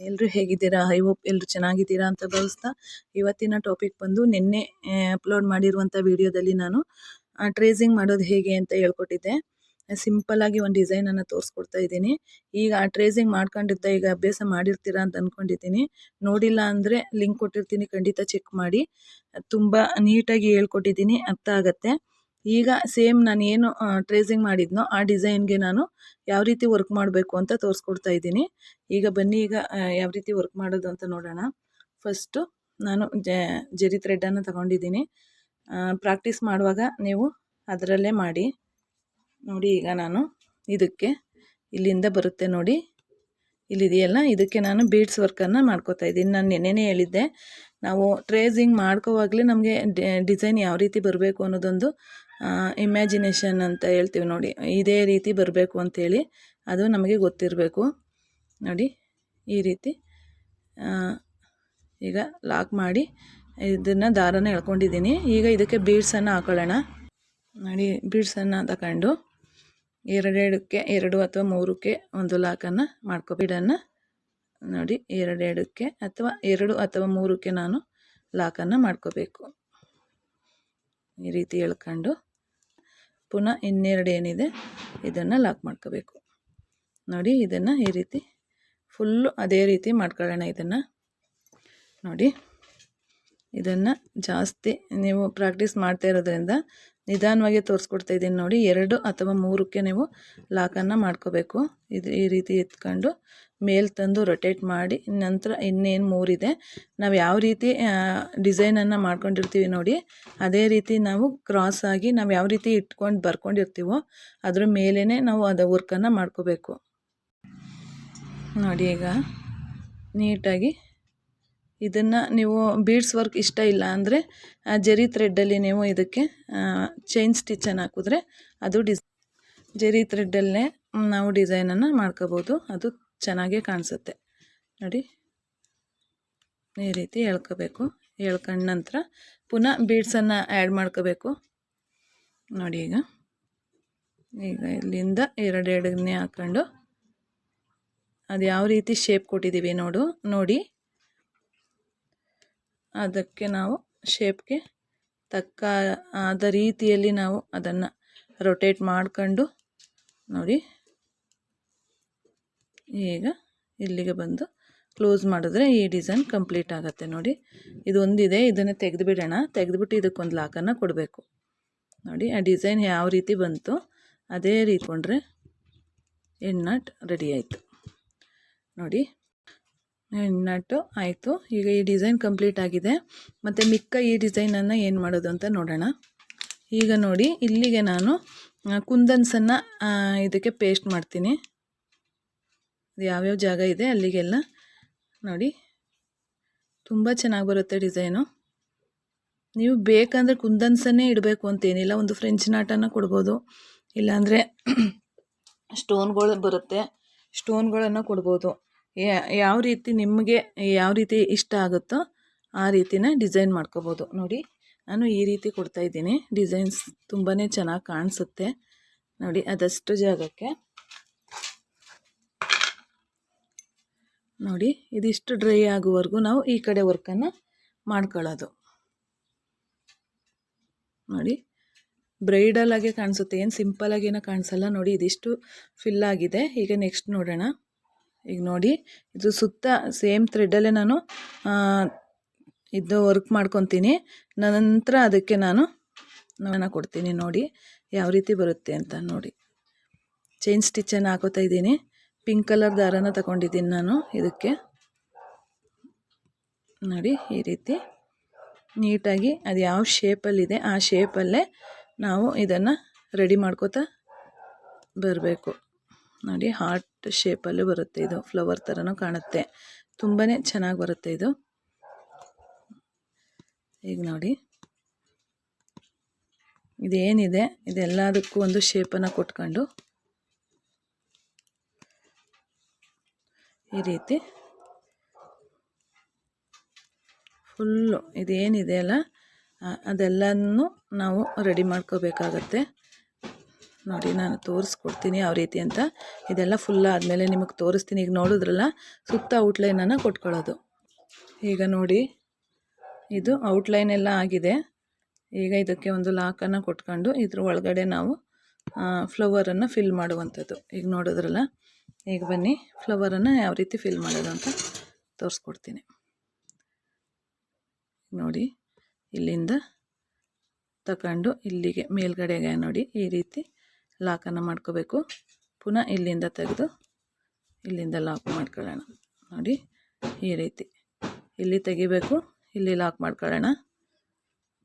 ಎಲ್ಲರೂ ಹೇಗಿದ್ದೀರಾ? I hope ಎಲ್ಲರೂ ಚೆನ್ನಾಗಿದ್ದೀರಾ ಅಂತ ಭಾವಿಸ್ತಾ ಇವತ್ತಿನ ಟಾಪಿಕ್ ಬಂದು ನಿನ್ನೆ ಅಪ್ಲೋಡ್ ಮಾಡಿರುವಂಥ ವಿಡಿಯೋದಲ್ಲಿ ನಾನು ಟ್ರೇಸಿಂಗ್ ಮಾಡೋದು ಹೇಗೆ ಅಂತ ಹೇಳ್ಕೊಟ್ಟಿದ್ದೆ. ಆಗಿ ಒಂದು ಡಿಸೈನನ್ನು ತೋರಿಸ್ಕೊಡ್ತಾ ಇದ್ದೀನಿ. ಈಗ ಆ ಟ್ರೇಸಿಂಗ್ ಮಾಡ್ಕೊಂಡಿದ್ದ, ಈಗ ಅಭ್ಯಾಸ ಮಾಡಿರ್ತೀರಾ ಅಂತ ಅಂದ್ಕೊಂಡಿದ್ದೀನಿ ನೋಡಿಲ್ಲ ಅಂದರೆ ಲಿಂಕ್ ಕೊಟ್ಟಿರ್ತೀನಿ, ಖಂಡಿತ ಚೆಕ್ ಮಾಡಿ. ತುಂಬ ನೀಟಾಗಿ ಹೇಳ್ಕೊಟ್ಟಿದ್ದೀನಿ, ಅರ್ಥ ಆಗತ್ತೆ. ಈಗ ಸೇಮ್ ನಾನು ಏನು ಟ್ರೇಸಿಂಗ್ ಮಾಡಿದ್ನೋ, ಆ ಡಿಸೈನ್ಗೆ ನಾನು ಯಾವ ರೀತಿ ವರ್ಕ್ ಮಾಡಬೇಕು ಅಂತ ತೋರಿಸ್ಕೊಡ್ತಾ ಇದ್ದೀನಿ. ಈಗ ಬನ್ನಿ, ಈಗ ಯಾವ ರೀತಿ ವರ್ಕ್ ಮಾಡೋದು ಅಂತ ನೋಡೋಣ. ಫಸ್ಟು ನಾನು ಜೆರಿ ಥ್ರೆಡ್ಡನ್ನು ತಗೊಂಡಿದ್ದೀನಿ. ಪ್ರಾಕ್ಟೀಸ್ ಮಾಡುವಾಗ ನೀವು ಅದರಲ್ಲೇ ಮಾಡಿ. ನೋಡಿ ಈಗ ನಾನು ಇದಕ್ಕೆ ಇಲ್ಲಿಂದ ಬರುತ್ತೆ ನೋಡಿ. ಇಲ್ಲಿದೆಯಲ್ಲ, ಇದಕ್ಕೆ ನಾನು ಬೀಡ್ಸ್ ವರ್ಕನ್ನು ಮಾಡ್ಕೋತಾ ಇದ್ದೀನಿ. ನಾನು ನೆನ್ನೆನೇ ಹೇಳಿದ್ದೆ ನಾವು ಟ್ರೇಸಿಂಗ್ ಮಾಡ್ಕೋವಾಗಲೇ ನಮಗೆ ಡಿಸೈನ್ ಯಾವ ರೀತಿ ಬರಬೇಕು ಅನ್ನೋದೊಂದು ಇಮ್ಯಾಜಿನೇಷನ್ ಅಂತ ಹೇಳ್ತೀವಿ ನೋಡಿ. ಇದೇ ರೀತಿ ಬರಬೇಕು ಅಂಥೇಳಿ ಅದು ನಮಗೆ ಗೊತ್ತಿರಬೇಕು. ನೋಡಿ, ಈ ರೀತಿ ಈಗ ಲಾಕ್ ಮಾಡಿ ಇದನ್ನು ದಾರನ ಎಳ್ಕೊಂಡಿದ್ದೀನಿ. ಈಗ ಇದಕ್ಕೆ ಬೀಡ್ಸನ್ನು ಹಾಕೊಳ್ಳೋಣ. ನೋಡಿ ಬೀಡ್ಸನ್ನು ತಗೊಂಡು ಎರಡೆರಡಕ್ಕೆ, ಎರಡು ಅಥವಾ ಮೂರಕ್ಕೆ ಒಂದು ಲಾಕನ್ನು ಮಾಡ್ಕೊ ಬೀಡನ್ನು ನೋಡಿ, ಎರಡೆರಡಕ್ಕೆ ಅಥವಾ ಎರಡು ಅಥವಾ ಮೂರಕ್ಕೆ ನಾನು ಲಾಕನ್ನು ಮಾಡ್ಕೋಬೇಕು. ಈ ರೀತಿ ಎಳ್ಕೊಂಡು ಪುನಃ ಇನ್ನೆರಡು ಏನಿದೆ ಇದನ್ನು ಲಾಕ್ ಮಾಡ್ಕೋಬೇಕು. ನೋಡಿ, ಇದನ್ನು ಈ ರೀತಿ ಫುಲ್ಲು ಅದೇ ರೀತಿ ಮಾಡ್ಕೊಳ್ಳೋಣ ಇದನ್ನು. ನೋಡಿ, ಇದನ್ನು ಜಾಸ್ತಿ ನೀವು ಪ್ರಾಕ್ಟೀಸ್ ಮಾಡ್ತಾ ಇರೋದ್ರಿಂದ ನಿಧಾನವಾಗಿ ತೋರಿಸ್ಕೊಡ್ತಾ ಇದ್ದೀನಿ ನೋಡಿ. ಎರಡು ಅಥವಾ ಮೂರಕ್ಕೆ ನೀವು ಲಾಕನ್ನು ಮಾಡ್ಕೋಬೇಕು. ಇದು ಈ ರೀತಿ ಎತ್ಕೊಂಡು ಮೇಲೆ ತಂದು ರೊಟೇಟ್ ಮಾಡಿ, ನಂತರ ಇನ್ನೇನು ಮೂರಿದೆ. ನಾವು ಯಾವ ರೀತಿ ಡಿಸೈನನ್ನು ಮಾಡ್ಕೊಂಡಿರ್ತೀವಿ ನೋಡಿ, ಅದೇ ರೀತಿ ನಾವು ಕ್ರಾಸ್ ಆಗಿ ನಾವು ಯಾವ ರೀತಿ ಇಟ್ಕೊಂಡು ಬರ್ಕೊಂಡಿರ್ತೀವೋ, ಅದ್ರ ಮೇಲೇ ನಾವು ಅದು ವರ್ಕನ್ನು ಮಾಡ್ಕೋಬೇಕು. ನೋಡಿ ಈಗ ನೀಟಾಗಿ ಇದನ್ನು ನೀವು ಬೀಡ್ಸ್ ವರ್ಕ್ ಇಷ್ಟ ಇಲ್ಲ ಅಂದರೆ ಜರಿ ಥ್ರೆಡ್ಡಲ್ಲಿ ನೀವು ಇದಕ್ಕೆ ಚೈನ್ ಸ್ಟಿಚನ್ನು ಹಾಕಿದ್ರೆ ಅದು ಡಿಸ್ ಜರಿ ಥ್ರೆಡ್ಡಲ್ಲೇ ನಾವು ಡಿಸೈನನ್ನು ಮಾಡ್ಕೋಬೋದು. ಅದು ಚೆನ್ನಾಗೇ ಕಾಣಿಸುತ್ತೆ. ನೋಡಿ. ಈ ರೀತಿ ಎಳ್ಕೋಬೇಕು. ಎಳ್ಕೊಂಡ ನಂತರ ಪುನಃ ಬೀಡ್ಸನ್ನು ಆ್ಯಡ್ ಮಾಡ್ಕೋಬೇಕು. ನೋಡಿ ಈಗ. ಈಗ ಇಲ್ಲಿಂದ ಎರಡೆರಡನ್ನೇ ಹಾಕ್ಕೊಂಡು ಅದು ಯಾವ ರೀತಿ ಶೇಪ್ ಕೊಟ್ಟಿದ್ದೀವಿ ನೋಡು, ನೋಡಿ. ಅದಕ್ಕೆ ನಾವು ಶೇಪ್ಗೆ ತಕ್ಕ ಆದ ರೀತಿಯಲ್ಲಿ ನಾವು ಅದನ್ನು ರೊಟೇಟ್ ಮಾಡ್ಕೊಂಡು ನೋಡಿ. ಈಗ ಇಲ್ಲಿಗೆ ಬಂದು ಕ್ಲೋಸ್ ಮಾಡಿದ್ರೆ ಈ ಡಿಸೈನ್ ಕಂಪ್ಲೀಟ್ ಆಗುತ್ತೆ ನೋಡಿ. ಇದು ಒಂದಿದೆ, ಇದನ್ನು ತೆಗೆದುಬಿಡೋಣ. ತೆಗೆದುಬಿಟ್ಟು ಇದಕ್ಕೊಂದು ಲಾಕನ್ನು ಕೊಡಬೇಕು. ನೋಡಿ, ಆ ಡಿಸೈನ್ ಯಾವ ರೀತಿ ಬಂತು ಅದೇ ರೀತಿ ಕೊಂಡ್ರೆ ಎಣ್ಣಟ್ ರೆಡಿ ಆಯಿತು. ನೋಡಿ ನಟ್ಟು, ಆಯಿತು. ಈಗ ಈ ಡಿಸೈನ್ ಕಂಪ್ಲೀಟ್ ಆಗಿದೆ. ಮತ್ತು ಮಿಕ್ಕ ಈ ಡಿಸೈನನ್ನು ಏನು ಮಾಡೋದು ಅಂತ ನೋಡೋಣ. ಈಗ ನೋಡಿ, ಇಲ್ಲಿಗೆ ನಾನು ಕುಂದನ್ಸನ್ನು ಇದಕ್ಕೆ ಪೇಸ್ಟ್ ಮಾಡ್ತೀನಿ. ಯಾವ್ಯಾವ ಜಾಗ ಇದೆ ಅಲ್ಲಿಗೆಲ್ಲ. ನೋಡಿ. ತುಂಬ ಚೆನ್ನಾಗಿ ಬರುತ್ತೆ ಡಿಸೈನು. ನೀವು ಬೇಕಂದರೆ ಕುಂದನ್ಸನ್ನೇ ಇಡಬೇಕು ಅಂತೇನಿಲ್ಲ ಒಂದು ಫ್ರೆಂಚ್ ನಾಟನ ಕೊಡ್ಬೋದು. ಇಲ್ಲಾಂದರೆ ಸ್ಟೋನ್ಗಳು ಬರುತ್ತೆ. ಸ್ಟೋನ್ಗಳನ್ನು ಕೊಡ್ಬೋದು. ಯಾವ ರೀತಿ ನಿಮಗೆ ಯಾವ ರೀತಿ ಇಷ್ಟ ಆಗುತ್ತೋ ಆ ರೀತಿನ ಡಿಸೈನ್ ಮಾಡ್ಕೋಬೋದು. ನೋಡಿ, ನಾನು ಈ ರೀತಿ ಕೊಡ್ತಾಯಿದ್ದೀನಿ ಡಿಸೈನ್ಸ್ ತುಂಬಾ ಚೆನ್ನಾಗಿ ಕಾಣಿಸುತ್ತೆ. ನೋಡಿ, ಅದಷ್ಟು ಜಾಗಕ್ಕೆ. ನೋಡಿ, ಇದಿಷ್ಟು ಡ್ರೈ ಆಗುವವರೆಗೂ ನಾವು ಈ ಕಡೆ ವರ್ಕನ್ನು ಮಾಡ್ಕೊಳ್ಳೋದು. ನೋಡಿ, ಬ್ರೈಡಲ್ ಆಗೇ ಕಾಣಿಸುತ್ತೆ. ಏನು ಸಿಂಪಲ್ ಆಗೇನೋ ಕಾಣಿಸಲ್ಲ. ನೋಡಿ, ಇದಿಷ್ಟು ಫಿಲ್ ಆಗಿದೆ. ಈಗ ನೆಕ್ಸ್ಟ್ ನೋಡೋಣ. ಈಗ ನೋಡಿ, ಇದು ಸುತ್ತ ಸೇಮ್ ಥ್ರೆಡ್ಡಲ್ಲೇ ನಾನು ಇದು ವರ್ಕ್ ಮಾಡ್ಕೊತೀನಿ. ನಂತರ ಅದಕ್ಕೆ ನಾನು ನಾನು ಕೊಡ್ತೀನಿ ನೋಡಿ, ಯಾವ ರೀತಿ ಬರುತ್ತೆ ಅಂತ ನೋಡಿ. ಚೈನ್ ಸ್ಟಿಚ್ಚನ್ನು ಹಾಕೋತಾ ಇದ್ದೀನಿ. ಪಿಂಕ್ ಕಲರ್ ದಾರನ ತಗೊಂಡಿದ್ದೀನಿ ನಾನು ಇದಕ್ಕೆ. ನೋಡಿ, ಈ ರೀತಿ ನೀಟಾಗಿ ಅದು ಯಾವ ಶೇಪಲ್ಲಿದೆ ಆ ಶೇಪಲ್ಲೇ ನಾವು ಇದನ್ನು ರೆಡಿ ಮಾಡ್ಕೋತಾ ಬರಬೇಕು. ನೋಡಿ, ಹಾರ್ಟ್ ಶೇಪಲ್ಲೂ ಬರುತ್ತೆ ಇದು. ಫ್ಲವರ್ ಥರನೂ ಕಾಣುತ್ತೆ. ತುಂಬಾ ಚೆನ್ನಾಗಿ ಬರುತ್ತೆ ಇದು. ಈಗ ನೋಡಿ. ಇದೇನಿದೆ? ಇದೆಲ್ಲದಕ್ಕೂ ಒಂದು ಶೇಪನ್ನು ಕೊಟ್ಕೊಂಡು ಈ ರೀತಿ ಫುಲ್ಲು ಇದೇನಿದೆ ಅಲ್ಲ? ಅದೆಲ್ಲನೂ ನಾವು ರೆಡಿ ಮಾಡ್ಕೋಬೇಕಾಗತ್ತೆ. ನೋಡಿ ನಾನು ತೋರಿಸ್ಕೊಡ್ತೀನಿ ಯಾವ ರೀತಿ ಅಂತ. ಇದೆಲ್ಲ ಫುಲ್ ಆದಮೇಲೆ ನಿಮಗೆ ತೋರಿಸ್ತೀನಿ. ಈಗ ನೋಡಿದ್ರಲ್ಲ, ಸುತ್ತ ಔಟ್ಲೈನನ್ನು ಕೊಟ್ಕೊಳ್ಳೋದು. ಈಗ ನೋಡಿ, ಇದು ಔಟ್ಲೈನ್ ಎಲ್ಲ ಆಗಿದೆ. ಈಗ ಇದಕ್ಕೆ ಒಂದು ಲಾಕನ್ನು ಕೊಟ್ಕೊಂಡು ಇದ್ರ ಒಳಗಡೆ ನಾವು ಫ್ಲವರನ್ನು ಫಿಲ್ ಮಾಡುವಂಥದ್ದು. ಈಗ ನೋಡಿದ್ರಲ್ಲ, ಈಗ ಬನ್ನಿ ಫ್ಲವರನ್ನು ಯಾವ ರೀತಿ ಫಿಲ್ ಮಾಡೋದು ಅಂತ ತೋರಿಸ್ಕೊಡ್ತೀನಿ. ನೋಡಿ, ಇಲ್ಲಿಂದ ತಗೊಂಡು ಇಲ್ಲಿಗೆ ಮೇಲ್ಗಡೆಗೆ ನೋಡಿ ಈ ರೀತಿ ಲಾಕನ್ನು ಮಾಡ್ಕೋಬೇಕು. ಪುನಃ ಇಲ್ಲಿಂದ ತೆಗೆದು ಇಲ್ಲಿಂದ ಲಾಕ್ ಮಾಡ್ಕೊಳ್ಳೋಣ. ನೋಡಿ, ಈ ರೀತಿ. ಇಲ್ಲಿ ತೆಗಿಬೇಕು, ಇಲ್ಲಿ ಲಾಕ್ ಮಾಡ್ಕೊಳ್ಳೋಣ.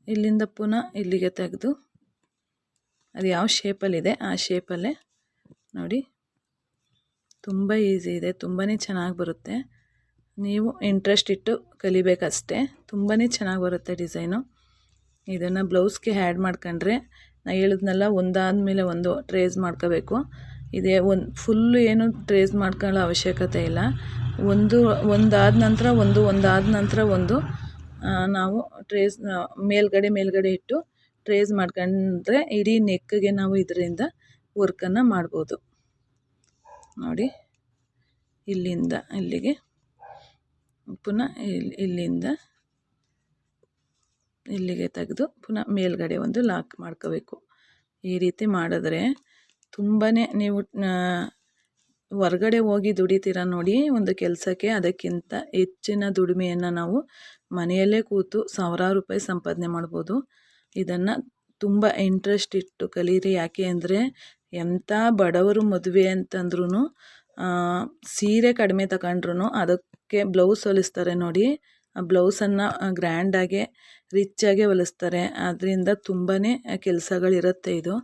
ಇಲ್ಲಿಂದ ಪುನಃ ಇಲ್ಲಿಗೆ ತೆಗೆದು, ಅದು ಯಾವ ಶೇಪಲ್ಲಿದೆ? ಆ ಶೇಪಲ್ಲೇ. ನೋಡಿ, ತುಂಬ ಈಸಿ ಇದೆ ತುಂಬಾ ಚೆನ್ನಾಗಿ ಬರುತ್ತೆ. ನೀವು ಇಂಟ್ರೆಸ್ಟ್ ಇಟ್ಟು ಕಲಿಬೇಕಷ್ಟೇ. ತುಂಬಾ ಚೆನ್ನಾಗಿ ಬರುತ್ತೆ ಡಿಸೈನು. ಇದನ್ನು ಬ್ಲೌಸ್ಗೆ ಆ್ಯಡ್ ಮಾಡ್ಕೊಂಡ್ರೆ ನಾ ಹೇಳಿದ್ನಲ್ಲ ಒಂದಾದ ಮೇಲೆ ಒಂದು ಟ್ರೇಸ್ ಮಾಡ್ಕೋಬೇಕು. ಇದೇ ಒಂದು ಫುಲ್ಲು ಏನು ಟ್ರೇಸ್ ಮಾಡ್ಕೊಳ್ಳೋ ಅವಶ್ಯಕತೆ ಇಲ್ಲ. ಒಂದು, ಒಂದಾದ ನಂತರ ಒಂದು, ಒಂದಾದ ನಂತರ ಒಂದು ನಾವು ಟ್ರೇಸ್ ಮೇಲ್ಗಡೆ ಮೇಲ್ಗಡೆ ಇಟ್ಟು ಟ್ರೇಸ್ ಮಾಡ್ಕೊಂಡ್ರೆ ಇಡೀ ನೆಕ್ಗೆ ನಾವು ಇದರಿಂದ ವರ್ಕನ್ನು ಮಾಡ್ಬೋದು. ನೋಡಿ, ಇಲ್ಲಿಂದ ಇಲ್ಲಿಗೆ, ಪುನಃ ಇಲ್ಲಿ ಇಲ್ಲಿಂದ ಇಲ್ಲಿಗೆ ತೆಗೆದು ಪುನಃ ಮೇಲ್ಗಡೆ ಒಂದು ಲಾಕ್ ಮಾಡ್ಕೋಬೇಕು. ಈ ರೀತಿ ಮಾಡಿದ್ರೆ ತುಂಬಾ ನೀವು ಹೊರ್ಗಡೆ ಹೋಗಿ ದುಡಿತೀರ ನೋಡಿ, ಒಂದು ಕೆಲಸಕ್ಕೆ ಅದಕ್ಕಿಂತ ಹೆಚ್ಚಿನ ದುಡಿಮೆಯನ್ನು ನಾವು ಮನೆಯಲ್ಲೇ ಕೂತು ಸಾವಿರಾರು ರೂಪಾಯಿ ಸಂಪಾದನೆ ಮಾಡ್ಬೋದು. ಇದನ್ನು ತುಂಬ ಇಂಟ್ರೆಸ್ಟ್ ಇಟ್ಟು ಕಲೀರಿ. ಯಾಕೆ ಅಂದರೆ ಎಂಥ ಬಡವರು ಮದುವೆ ಅಂತಂದ್ರೂ ಸೀರೆ ಕಡಿಮೆ ತಗೊಂಡ್ರು ಅದಕ್ಕೆ ಬ್ಲೌಸ್ ಹೊಲಿಸ್ತಾರೆ ನೋಡಿ. ಬ್ಲೌಸನ್ನು ಗ್ರ್ಯಾಂಡಾಗೆ, ರಿಚ್ಚಾಗೆ ಹೊಲಿಸ್ತಾರೆ. ಅದರಿಂದ ತುಂಬಾ ಕೆಲಸಗಳಿರುತ್ತೆ ಇದು.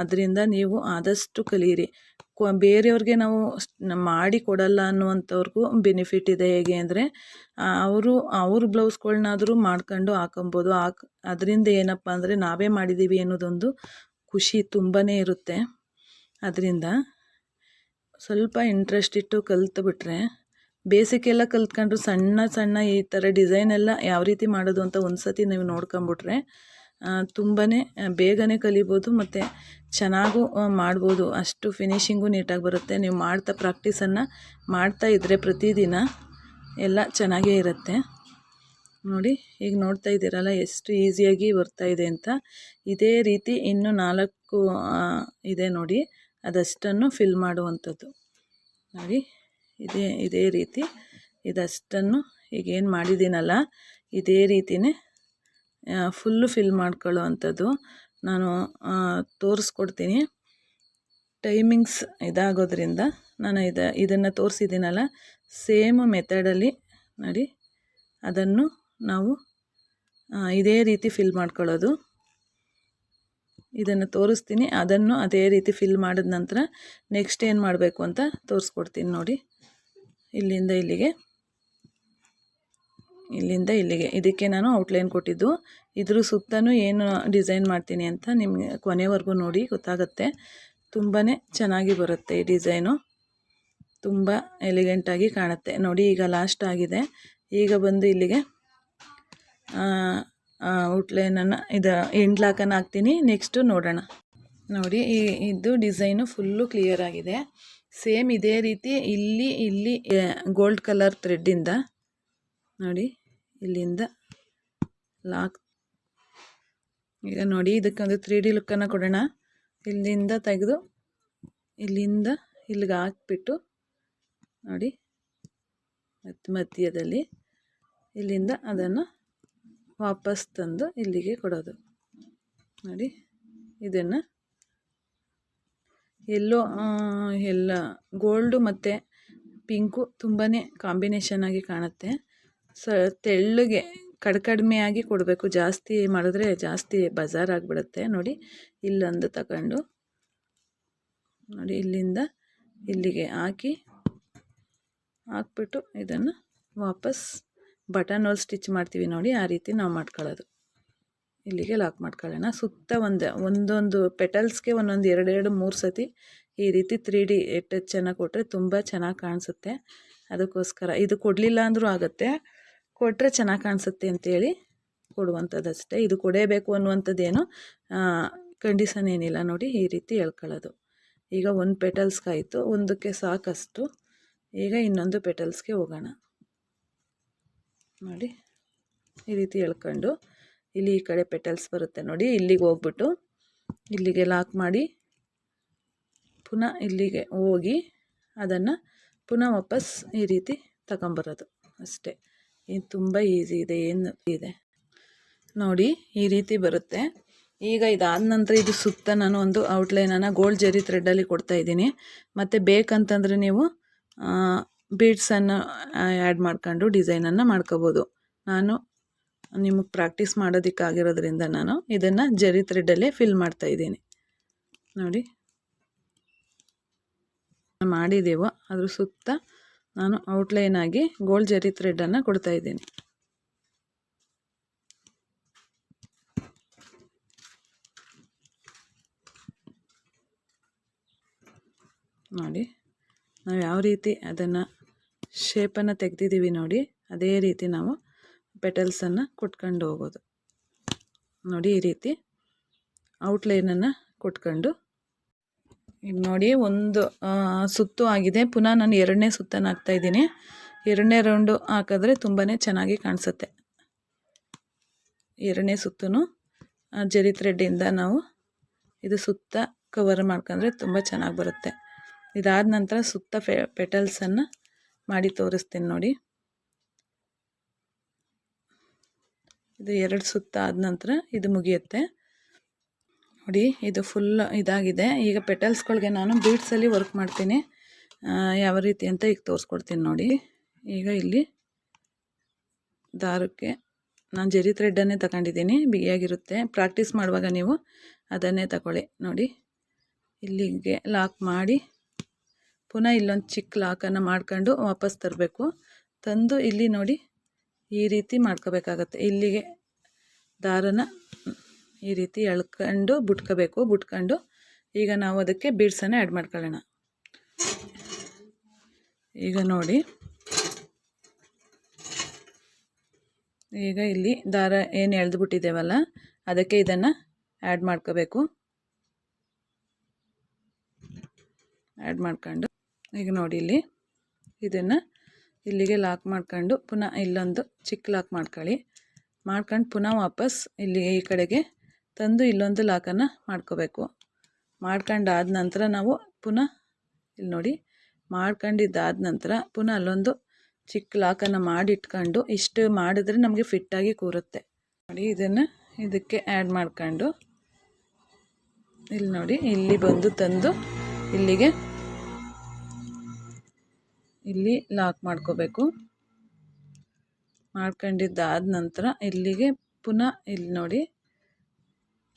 ಅದರಿಂದ ನೀವು ಆದಷ್ಟು ಕಲಿಯಿರಿ ಕ್ವ ಬೇರೆಯವ್ರಿಗೆ ನಾವು ಮಾಡಿ ಕೊಡಲ್ಲ ಅನ್ನುವಂಥವ್ರಿಗೂ ಬೆನಿಫಿಟ್ ಇದೆ ಹೇಗೆ ಅಂದರೆ ಅವರು, ಅವ್ರ ಬ್ಲೌಸ್ಗಳ್ನಾದರೂ ಮಾಡ್ಕೊಂಡು ಹಾಕೊಬೋದು. ಹಾಕ್ ಅದರಿಂದ ಏನಪ್ಪ ಅಂದರೆ ನಾವೇ ಮಾಡಿದ್ದೀವಿ ಅನ್ನೋದೊಂದು ಖುಷಿ ತುಂಬಾ ಇರುತ್ತೆ. ಅದರಿಂದ ಸ್ವಲ್ಪ ಇಂಟ್ರೆಸ್ಟ್ ಇಟ್ಟು ಕಲ್ತ್ಬಿಟ್ರೆ ಬೇಸಿಕ್ಕೆಲ್ಲ ಕಲ್ತ್ಕೊಂಡ್ರು ಸಣ್ಣ ಸಣ್ಣ ಈ ಥರ ಡಿಸೈನ್ ಎಲ್ಲ ಯಾವ ರೀತಿ ಮಾಡೋದು ಅಂತ ಒಂದು ಸತಿ ನೀವು ನೋಡ್ಕೊಂಬಿಟ್ರೆ ತುಂಬಾ ಬೇಗನೆ ಕಲಿಬೋದು ಮತ್ತು ಚೆನ್ನಾಗೂ ಮಾಡ್ಬೋದು. ಅಷ್ಟು ಫಿನಿಶಿಂಗು ನೀಟಾಗಿ ಬರುತ್ತೆ. ನೀವು ಮಾಡ್ತಾ ಪ್ರಾಕ್ಟೀಸನ್ನು ಮಾಡ್ತಾ ಇದ್ದರೆ ಪ್ರತಿದಿನ ಎಲ್ಲ ಚೆನ್ನಾಗೇ ಇರುತ್ತೆ. ನೋಡಿ, ಈಗ ನೋಡ್ತಾ ಇದ್ದೀರಲ್ಲ ಎಷ್ಟು ಈಸಿಯಾಗಿ ಇದೆ ಅಂತ. ಇದೇ ರೀತಿ ಇನ್ನೂ ನಾಲ್ಕು ಇದೆ ನೋಡಿ. ಅದಷ್ಟನ್ನು ಫಿಲ್ ಮಾಡುವಂಥದ್ದು. ನೋಡಿ. ಇದೇ ಇದೇ ರೀತಿ ಇದಷ್ಟನ್ನು ಈಗೇನು ಮಾಡಿದ್ದೀನಲ್ಲ, ಇದೇ ರೀತಿಯೇ ಫುಲ್ಲು ಫಿಲ್ ಮಾಡ್ಕೊಳ್ಳೋ ಅಂಥದ್ದು ನಾನು ತೋರಿಸ್ಕೊಡ್ತೀನಿ. ಟೈಮಿಂಗ್ಸ್ ಇದಾಗೋದ್ರಿಂದ ನಾನು ಇದ, ಇದನ್ನು ತೋರಿಸಿದ್ದೀನಲ್ಲ ಸೇಮ್ ಮೆಥಡಲ್ಲಿ ನೋಡಿ, ಅದನ್ನು ನಾವು ಇದೇ ರೀತಿ ಫಿಲ್ ಮಾಡ್ಕೊಳ್ಳೋದು. ಇದನ್ನು ತೋರಿಸ್ತೀನಿ, ಅದನ್ನು ಅದೇ ರೀತಿ ಫಿಲ್ ಮಾಡಿದ ನಂತರ ನೆಕ್ಸ್ಟ್ ಏನು ಮಾಡಬೇಕು ಅಂತ ತೋರಿಸ್ಕೊಡ್ತೀನಿ ನೋಡಿ. ಇಲ್ಲಿಂದ ಇಲ್ಲಿಗೆ. ಇಲ್ಲಿಂದ ಇಲ್ಲಿಗೆ. ಇದಕ್ಕೆ ನಾನು ಔಟ್ಲೈನ್ ಕೊಟ್ಟಿದ್ದು. ಇದ್ರ ಸುತ್ತಲೂ ಏನು ಡಿಸೈನ್ ಮಾಡ್ತೀನಿ ಅಂತ ನಿಮಗೆ ಕೊನೆವರೆಗೂ ನೋಡಿ ಗೊತ್ತಾಗುತ್ತೆ. ತುಂಬಾ ಚೆನ್ನಾಗಿ ಬರುತ್ತೆ ಈ ಡಿಸೈನು ತುಂಬ ಎಲಿಗೆಂಟಾಗಿ ಕಾಣುತ್ತೆ. ನೋಡಿ ಈಗ ಲಾಸ್ಟ್ ಆಗಿದೆ. ಈಗ ಬಂದು ಇಲ್ಲಿಗೆ ಔಟ್ಲೈನನ್ನು ಇದು ಎಂಡ್ ಎಂಡ್ಲಾಕನ್ನು ಹಾಕ್ತೀನಿ. ನೆಕ್ಸ್ಟು ನೋಡೋಣ. ನೋಡಿ ಇದು ಡಿಸೈನು ಫುಲ್ಲು ಕ್ಲಿಯರ್ ಆಗಿದೆ. ಸೇಮ್ ಇದೇ ರೀತಿ ಇಲ್ಲಿ ಇಲ್ಲಿ ಗೋಲ್ಡ್ ಕಲರ್ ಥ್ರೆಡ್ಡಿಂದ ನೋಡಿ, ಇಲ್ಲಿಂದ ಲಾಕ್ ಈಗ ನೋಡಿ, ಇದಕ್ಕೊಂದು ತ್ರೀ ಡಿ ಲುಕ್ಕನ್ನು ಕೊಡೋಣ. ಇಲ್ಲಿಂದ ತೆಗೆದು, ಇಲ್ಲಿಂದ ಇಲ್ಲಿಗೆ ಹಾಕ್ಬಿಟ್ಟು ನೋಡಿ ಮತ್ತು ಮಧ್ಯದಲ್ಲಿ ಇಲ್ಲಿಂದ ಅದನ್ನು ವಾಪಸ್ ತಂದು ಇಲ್ಲಿಗೆ ಕೊಡೋದು. ನೋಡಿ, ಇದನ್ನು ಎಲ್ಲೋ ಎಲ್ಲ ಗೋಲ್ಡು ಮತ್ತು ಪಿಂಕು ತುಂಬಾ ಕಾಂಬಿನೇಷನ್ ಆಗಿ ಕಾಣುತ್ತೆ. ಸ, ತೆಳ್ಳಗೆ ಕಡ್ ಕಡಿಮೆಯಾಗಿ ಕೊಡಬೇಕು. ಜಾಸ್ತಿ ಮಾಡಿದ್ರೆ ಜಾಸ್ತಿ ಬಜಾರ್ ಆಗಿಬಿಡುತ್ತೆ. ನೋಡಿ, ಇಲ್ಲೊಂದು ತಗೊಂಡು. ನೋಡಿ, ಇಲ್ಲಿಂದ ಇಲ್ಲಿಗೆ ಹಾಕಿ, ಹಾಕ್ಬಿಟ್ಟು ಇದನ್ನು ವಾಪಸ್ ಬಟನ್ ಹೋಲ್ ಸ್ಟಿಚ್ ಮಾಡ್ತೀವಿ ನೋಡಿ, ಆ ರೀತಿ ನಾವು ಮಾಡ್ಕೊಳ್ಳೋದು. ಇಲ್ಲಿಗೆ ಲಾಕ್ ಮಾಡ್ಕೊಳ್ಳೋಣ. ಸುತ್ತ ಒಂದು, ಒಂದೊಂದು ಪೆಟಲ್ಸ್ಗೆ ಒಂದೊಂದು ಎರಡೆರಡು ಮೂರು ಸತಿ ಈ ರೀತಿ ತ್ರೀ ಡಿ ಟಚ್ಚನ್ನು ಕೊಟ್ಟರೆ ತುಂಬ ಚೆನ್ನಾಗಿ ಕಾಣಿಸುತ್ತೆ. ಅದಕ್ಕೋಸ್ಕರ ಇದು ಕೊಡಲಿಲ್ಲ ಅಂದರೂ ಆಗುತ್ತೆ. ಕೊಟ್ಟರೆ ಚೆನ್ನಾಗಿ ಕಾಣಿಸುತ್ತೆ ಅಂತೇಳಿ ಕೊಡುವಂಥದ್ದು ಅಷ್ಟೇ ಇದು ಕೊಡೇಬೇಕು ಅನ್ನುವಂಥದ್ದೇನು ಕಂಡೀಷನ್ ಏನಿಲ್ಲ ನೋಡಿ ಈ ರೀತಿ ಹೇಳ್ಕೊಳ್ಳೋದು. ಈಗ ಒಂದು ಪೆಟಲ್ಸ್ಗಾಯಿತು ಒಂದಕ್ಕೆ ಸಾಕಷ್ಟು. ಈಗ ಇನ್ನೊಂದು ಪೆಟಲ್ಸ್ಗೆ ಹೋಗೋಣ. ನೋಡಿ, ಈ ರೀತಿ ಎಳ್ಕೊಂಡು ಇಲ್ಲಿ ಈ ಕಡೆ ಪೆಟಲ್ಸ್ ಬರುತ್ತೆ ನೋಡಿ, ಇಲ್ಲಿಗೆ ಹೋಗ್ಬಿಟ್ಟು ಇಲ್ಲಿಗೆ ಲಾಕ್ ಮಾಡಿ ಪುನಃ ಇಲ್ಲಿಗೆ ಹೋಗಿ ಅದನ್ನು ಪುನಃ ವಾಪಸ್ ಈ ರೀತಿ ತಗೊಂಬರೋದು ಅಷ್ಟೇ. ಇದು ತುಂಬ ಈಸಿ ಇದೆ, ಏನು ಇದೆ. ನೋಡಿ, ಈ ರೀತಿ ಬರುತ್ತೆ. ಈಗ ಇದಾದ ನಂತರ ಇದು ಸುತ್ತ ನಾನು ಒಂದು ಔಟ್ಲೈನನ್ನು ಗೋಲ್ಡ್ ಜರಿ ಥ್ರೆಡ್ಡಲ್ಲಿ ಕೊಡ್ತಾಯಿದ್ದೀನಿ ಮತ್ತು ಬೇಕಂತಂದರೆ ನೀವು ಬೀಡ್ಸನ್ನು ಆ್ಯಡ್ ಮಾಡ್ಕೊಂಡು ಡಿಸೈನನ್ನು ಮಾಡ್ಕೋಬೋದು. ನಾನು ನಿಮಗೆ ಪ್ರಾಕ್ಟೀಸ್ ಮಾಡೋದಕ್ಕಾಗಿರೋದ್ರಿಂದ ನಾನು ಇದನ್ನು ಜರಿ ಥ್ರೆಡ್ಡಲ್ಲೇ ಫಿಲ್ ಮಾಡ್ತಾ ಇದ್ದೀನಿ. ನೋಡಿ. ಮಾಡಿದೆವೋ, ಅದ್ರ ಸುತ್ತ ನಾನು ಔಟ್ಲೈನಾಗಿ ಗೋಲ್ಡ್ ಜರಿ ಥ್ರೆಡ್ಡನ್ನು ಕೊಡ್ತಾಯಿದ್ದೀನಿ ನೋಡಿ. ನಾವು ಯಾವ ರೀತಿ ಅದನ್ನು ಶೇಪನ್ನು ತೆಗೆದಿದ್ದೀವಿ ನೋಡಿ, ಅದೇ ರೀತಿ ನಾವು ಪೆಟಲ್ಸನ್ನು ಕೊಟ್ಕೊಂಡು ಹೋಗೋದು. ನೋಡಿ ಈ ರೀತಿ ಔಟ್ಲೈನನ್ನು ಕೊಟ್ಕೊಂಡು. ಈಗ ನೋಡಿ ಒಂದು ಸುತ್ತು ಆಗಿದೆ. ಪುನಃ ನಾನು ಎರಡನೇ ಸುತ್ತನ್ನು ಹಾಕ್ತಾಯಿದ್ದೀನಿ ಎರಡನೇ ರೌಂಡು ಹಾಕಿದ್ರೆ ತುಂಬಾ ಚೆನ್ನಾಗಿ ಕಾಣಿಸುತ್ತೆ. ಎರಡನೇ ಸುತ್ತೂ ಜರಿ ಥ್ರೆಡ್ಡಿಂದ ನಾವು ಇದು ಸುತ್ತ ಕವರ್ ಮಾಡ್ಕೊಂಡ್ರೆ ತುಂಬ ಚೆನ್ನಾಗಿ ಬರುತ್ತೆ. ಇದಾದ ನಂತರ ಸುತ್ತ ಪೆ ಪೆಟಲ್ಸನ್ನು ಮಾಡಿ ತೋರಿಸ್ತೀನಿ ನೋಡಿ. ಇದು ಎರಡು ಸುತ್ತ ಆದ ನಂತರ ಇದು ಮುಗಿಯುತ್ತೆ. ನೋಡಿ, ಇದು ಫುಲ್ ಇದಾಗಿದೆ. ಈಗ ಪೆಟಲ್ಸ್ಗಳಿಗೆ ನಾನು ಬೀಡ್ಸಲ್ಲಿ ವರ್ಕ್ ಮಾಡ್ತೀನಿ. ಯಾವ ರೀತಿ ಅಂತ ಈಗ ತೋರಿಸ್ಕೊಡ್ತೀನಿ ನೋಡಿ. ಈಗ ಇಲ್ಲಿ ದಾರಕ್ಕೆ ನಾನು ಜರಿ ಥ್ರೆಡ್ಡನ್ನೇ ತಗೊಂಡಿದ್ದೀನಿ. ಬಿಗಿಯಾಗಿರುತ್ತೆ. ಪ್ರಾಕ್ಟೀಸ್ ಮಾಡುವಾಗ ನೀವು ಅದನ್ನೇ ತಗೊಳ್ಳಿ. ನೋಡಿ ಇಲ್ಲಿಗೆ ಲಾಕ್ ಮಾಡಿ ಪುನಃ ಇಲ್ಲೊಂದು ಚಿಕ್ಕ ಲಾಕನ್ನು ಮಾಡ್ಕೊಂಡು ವಾಪಸ್ ತರಬೇಕು. ತಂದು ಇಲ್ಲಿ ನೋಡಿ ಈ ರೀತಿ ಮಾಡ್ಕೋಬೇಕಾಗತ್ತೆ. ಇಲ್ಲಿಗೆ ದಾರನ ಈ ರೀತಿ ಎಳ್ಕೊಂಡು ಬಿಟ್ಕೋಬೇಕು. ಬಿಟ್ಕೊಂಡು ಈಗ ನಾವು ಅದಕ್ಕೆ ಬೀಡ್ಸನ್ನು ಆ್ಯಡ್ ಮಾಡ್ಕೊಳ್ಳೋಣ. ಈಗ ನೋಡಿ. ಈಗ ಇಲ್ಲಿ ದಾರ ಏನು ಎಳೆದ್ಬಿಟ್ಟಿದ್ದೇವಲ್ಲ ಅದಕ್ಕೆ ಇದನ್ನು ಆ್ಯಡ್ ಮಾಡ್ಕೋಬೇಕು. ಆ್ಯಡ್ ಮಾಡ್ಕೊಂಡು ಈಗ ನೋಡಿ ಇಲ್ಲಿ ಇದನ್ನು ಇಲ್ಲಿಗೆ ಲಾಕ್ ಮಾಡ್ಕೊಂಡು ಪುನಃ ಇಲ್ಲೊಂದು ಚಿಕ್ಕ ಲಾಕ್ ಮಾಡ್ಕೊಳ್ಳಿ. ಮಾಡ್ಕೊಂಡು ಪುನಃ ವಾಪಸ್ ಇಲ್ಲಿ ಈ ಕಡೆಗೆ ತಂದು ಇಲ್ಲೊಂದು ಲಾಕನ್ನು ಮಾಡ್ಕೋಬೇಕು. ಮಾಡ್ಕೊಂಡಾದ ನಂತರ ನಾವು ಪುನಃ ಇಲ್ಲಿ ನೋಡಿ, ಮಾಡ್ಕೊಂಡಿದ್ದಾದ ನಂತರ ಪುನಃ ಅಲ್ಲೊಂದು ಚಿಕ್ಕ ಲಾಕನ್ನು ಮಾಡಿಟ್ಕೊಂಡು ಇಷ್ಟು ಮಾಡಿದ್ರೆ ನಮಗೆ ಫಿಟ್ಟಾಗಿ ಕೂರುತ್ತೆ. ನೋಡಿ, ಇದನ್ನು ಇದಕ್ಕೆ ಆ್ಯಡ್ ಮಾಡ್ಕೊಂಡು ಇಲ್ಲಿ ನೋಡಿ, ಇಲ್ಲಿ ಬಂದು ತಂದು ಇಲ್ಲಿಗೆ ಇಲ್ಲಿ ಲಾಕ್ ಮಾಡ್ಕೋಬೇಕು. ಮಾಡ್ಕೊಂಡಿದ್ದಾದ ನಂತರ ಇಲ್ಲಿಗೆ ಪುನಃ ಇಲ್ಲಿ ನೋಡಿ,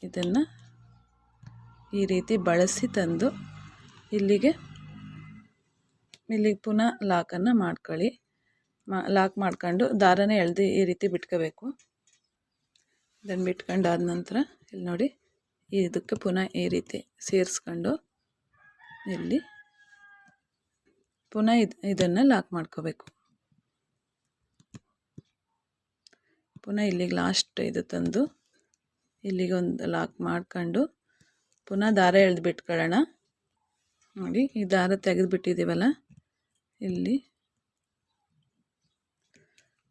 ಇದನ್ನು ಈ ರೀತಿ ಬಳಸಿ ತಂದು ಇಲ್ಲಿಗೆ ಇಲ್ಲಿಗೆ ಪುನಃ ಲಾಕನ್ನು ಮಾಡ್ಕೊಳ್ಳಿ. ಲಾಕ್ ಮಾಡ್ಕೊಂಡು ದಾರನೇ ಎಳ್ದು ಈ ರೀತಿ ಬಿಟ್ಕೋಬೇಕು. ಇದನ್ನು ಬಿಟ್ಕೊಂಡಾದ ನಂತರ ಇಲ್ಲಿ ನೋಡಿ, ಇದಕ್ಕೆ ಪುನಃ ಈ ರೀತಿ ಸೇರಿಸ್ಕೊಂಡು ಇಲ್ಲಿ ಪುನಃ ಇದು, ಇದನ್ನು ಲಾಕ್ ಮಾಡ್ಕೋಬೇಕು. ಪುನಃ ಇಲ್ಲಿಗೆ ಲಾಸ್ಟ್ ಇದು ತಂದು ಇಲ್ಲಿಗೆ ಒಂದು ಲಾಕ್ ಮಾಡ್ಕೊಂಡು ಪುನಃ ದಾರ ಎಳೆದು ಬಿಟ್ಕೊಳ್ಳೋಣ ನೋಡಿ, ಈ ದಾರ ತೆಗೆದು ಬಿಟ್ಟಿದ್ದೀವಲ್ಲ ಇಲ್ಲಿ